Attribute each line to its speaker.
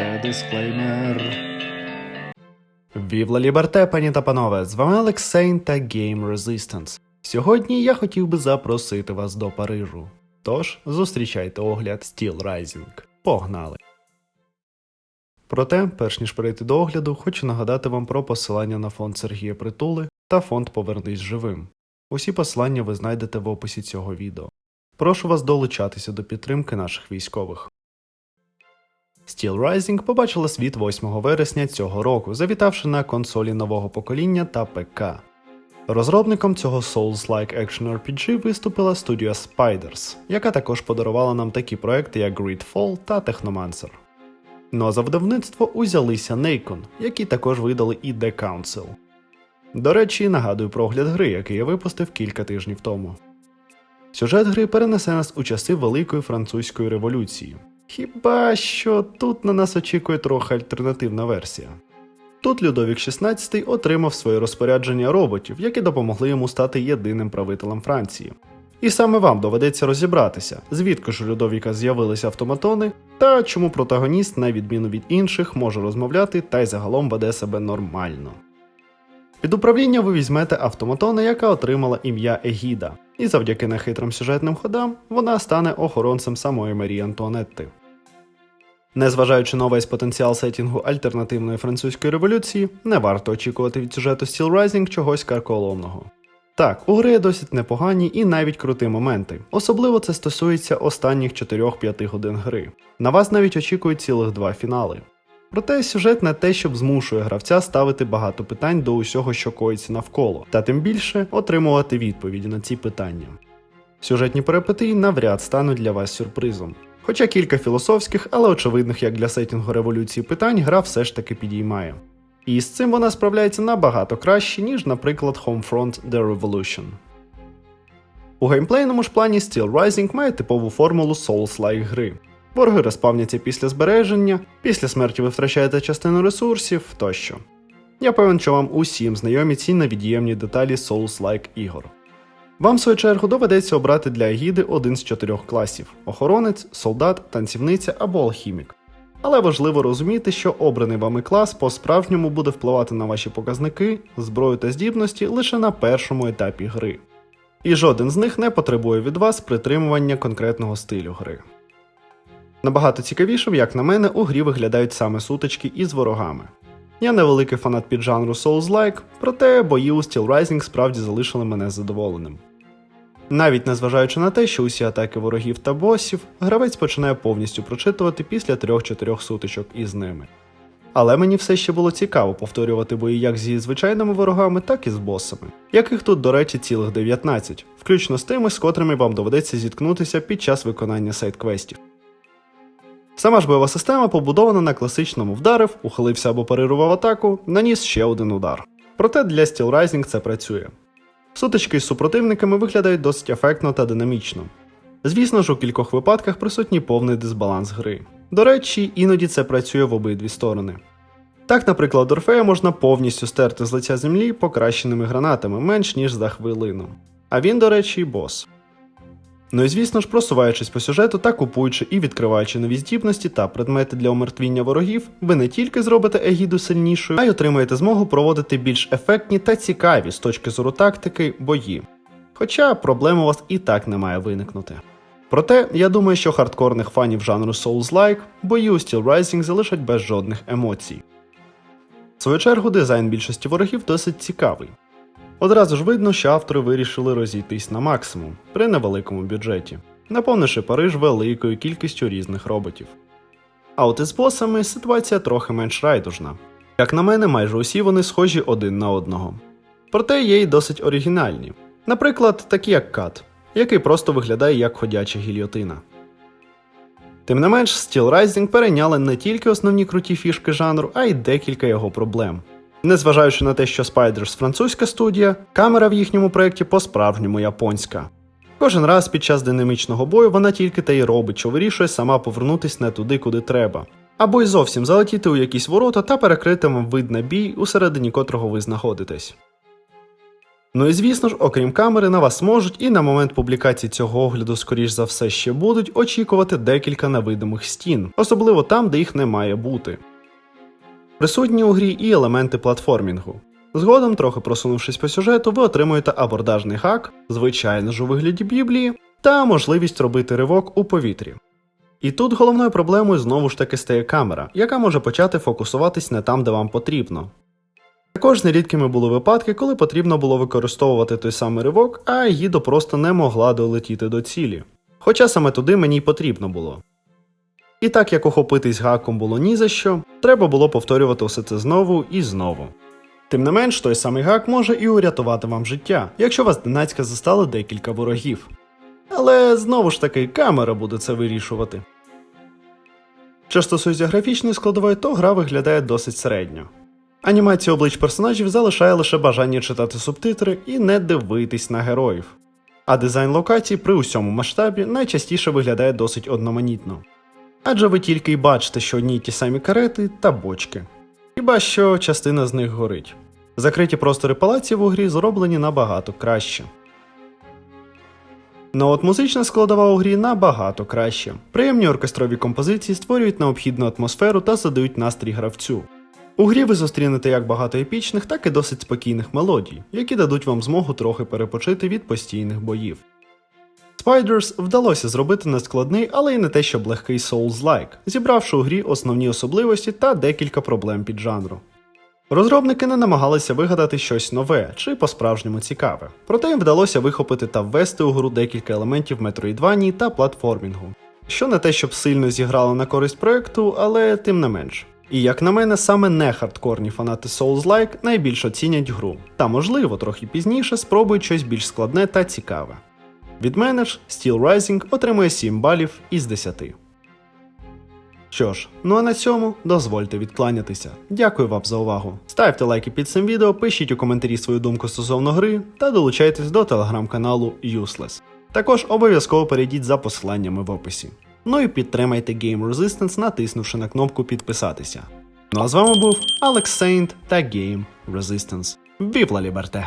Speaker 1: Це дисклеймер. Вівла Ліберте, пані та панове, з вами Алексейн та Game Resistance. Сьогодні я хотів би запросити вас до Парижу. Тож зустрічайте огляд Steel Rising. Погнали! Проте, перш ніж перейти до огляду, хочу нагадати вам про посилання на фонд Сергія Притули та фонд Повернись живим. Усі посилання ви знайдете в описі цього відео. Прошу вас долучатися до підтримки наших військових. Steel Rising побачила світ 8 вересня цього року, завітавши на консолі нового покоління та ПК. Розробником цього Souls-like Action RPG виступила студія Spiders, яка також подарувала нам такі проекти, як Gridfall та Technomancer. Ну а за видавництво узялися Nacon, які також видали і The Council. До речі, нагадую про огляд гри, який я випустив кілька тижнів тому. Сюжет гри перенесе нас у часи Великої французької революції. Хіба що тут на нас очікує трохи альтернативна версія. Тут Людовік XVI отримав своє розпорядження роботів, які допомогли йому стати єдиним правителем Франції. І саме вам доведеться розібратися, звідки ж у Людовіка з'явилися автоматони, та чому протагоніст, на відміну від інших, може розмовляти та й загалом веде себе нормально. Під управління ви візьмете автоматона, яка отримала ім'я Егіда, і завдяки нехитрим сюжетним ходам вона стане охоронцем самої Марії Антуанетти. Незважаючи на весь потенціал сетінгу альтернативної французької революції, не варто очікувати від сюжету Steel Rising чогось карколомного. Так, у гри є досить непогані і навіть круті моменти. Особливо це стосується останніх 4-5 годин гри. На вас навіть очікують цілих два фінали. Проте сюжет не те, щоб змушує гравця ставити багато питань до усього, що коїться навколо, та тим більше отримувати відповіді на ці питання. Сюжетні перипетії навряд стануть для вас сюрпризом. Хоча кілька філософських, але очевидних як для сетінгу революції питань гра все ж таки підіймає. І з цим вона справляється набагато краще, ніж, наприклад, Homefront The Revolution. У геймплейному ж плані Steel Rising має типову формулу Souls-like гри. Вороги розпавняться після збереження, після смерті ви втрачаєте частину ресурсів тощо. Я певен, що вам усім знайомі ці невід'ємні деталі Souls-like ігор. Вам, в свою чергу, доведеться обрати для Егіди один з чотирьох класів: охоронець, солдат, танцівниця або алхімік. Але важливо розуміти, що обраний вами клас по-справжньому буде впливати на ваші показники, зброю та здібності лише на першому етапі гри. І жоден з них не потребує від вас притримування конкретного стилю гри. Набагато цікавішим, як на мене, у грі виглядають саме сутички із ворогами. Я невеликий фанат піджанру Souls-like, проте бої у Steel Rising справді залишили мене задоволеним. Навіть незважаючи на те, що усі атаки ворогів та босів, гравець починає повністю прочитувати після 3-4 сутичок із ними. Але мені все ще було цікаво повторювати бої як зі звичайними ворогами, так і з босами, яких тут, до речі, цілих 19, включно з тими, з котрими вам доведеться зіткнутися під час виконання сайт-квестів. Сама ж бойова система побудована на класичному вдарив, ухилився або парирував атаку, наніс ще один удар. Проте для Steel Rising це працює. Сутички з супротивниками виглядають досить ефектно та динамічно. Звісно ж, у кількох випадках присутній повний дисбаланс гри. До речі, іноді це працює в обидві сторони. Так, наприклад, Орфея можна повністю стерти з лиця землі покращеними гранатами менш ніж за хвилину. А він, до речі, бос. Ну і звісно ж, просуваючись по сюжету та купуючи і відкриваючи нові здібності та предмети для омертвіння ворогів, ви не тільки зробите Егіду сильнішою, а й отримаєте змогу проводити більш ефектні та цікаві з точки зору тактики бої. Хоча проблем у вас і так не має виникнути. Проте, я думаю, що хардкорних фанів жанру Souls-like бої у Steel Rising залишать без жодних емоцій. В свою чергу, дизайн більшості ворогів досить цікавий. Одразу ж видно, що автори вирішили розійтись на максимум при невеликому бюджеті, наповнивши Париж великою кількістю різних роботів. А от із босами ситуація трохи менш райдужна. Як на мене, майже усі вони схожі один на одного. Проте є й досить оригінальні. Наприклад, такі як Кат, який просто виглядає як ходяча гільйотина. Тим не менш, Steel Rising перейняли не тільки основні круті фішки жанру, а й декілька його проблем. Незважаючи на те, що Spiders французька студія, камера в їхньому проєкті по-справжньому японська. Кожен раз під час динамічного бою вона тільки те й робить, що вирішує сама повернутись не туди, куди треба. Або й зовсім залетіти у якісь ворота та перекрити вам вид на бій, усередині котрого ви знаходитесь. Ну і звісно ж, окрім камери, на вас можуть і на момент публікації цього огляду, скоріш за все, ще будуть очікувати декілька невидимих стін, особливо там, де їх не має бути. Присутні у грі і елементи платформінгу. Згодом, трохи просунувшись по сюжету, ви отримуєте абордажний хак, звичайно ж у вигляді Біблії, та можливість робити ривок у повітрі. І тут головною проблемою знову ж таки стає камера, яка може почати фокусуватись не там, де вам потрібно. Також нерідкими були випадки, коли потрібно було використовувати той самий ривок, а Гідо просто не могла долетіти до цілі. Хоча саме туди мені й потрібно було. І так як охопитись гаком було ні за що, треба було повторювати усе це знову і знову. Тим не менш, той самий гак може і урятувати вам життя, якщо вас зненацька застали декілька ворогів. Але знову ж таки, камера буде це вирішувати. Що стосується графічної складової, то гра виглядає досить середньо. Анімація облич персонажів залишає лише бажання читати субтитри і не дивитись на героїв. А дизайн локацій при усьому масштабі найчастіше виглядає досить одноманітно. Адже ви тільки й бачите, що одні й ті самі карети та бочки. Хіба що частина з них горить. Закриті простори палаців у грі зроблені набагато краще. Ну от музична складова у грі набагато краще. Приємні оркестрові композиції створюють необхідну атмосферу та задають настрій гравцю. У грі ви зустрінете як багато епічних, так і досить спокійних мелодій, які дадуть вам змогу трохи перепочити від постійних боїв. Spiders вдалося зробити нескладний, але й не те, щоб легкий Souls-like, зібравши у грі основні особливості та декілька проблем під жанру. Розробники не намагалися вигадати щось нове чи по-справжньому цікаве, проте їм вдалося вихопити та ввести у гру декілька елементів метроїдванії та платформінгу, що не те, щоб сильно зіграло на користь проекту, але тим не менш. І як на мене, саме не хардкорні фанати Souls-like найбільш оцінять гру, та можливо трохи пізніше спробують щось більш складне та цікаве. Від мене ж Steel Rising отримує 7 балів із 10. Що ж, ну а на цьому дозвольте відкланятися. Дякую вам за увагу. Ставте лайки під цим відео, пишіть у коментарі свою думку стосовно гри та долучайтесь до телеграм-каналу Useless. Також обов'язково перейдіть за посиланнями в описі. Ну і підтримайте Game Resistance, натиснувши на кнопку підписатися. Ну а з вами був Алекс Сейнт та Game Resistance. La Liberté!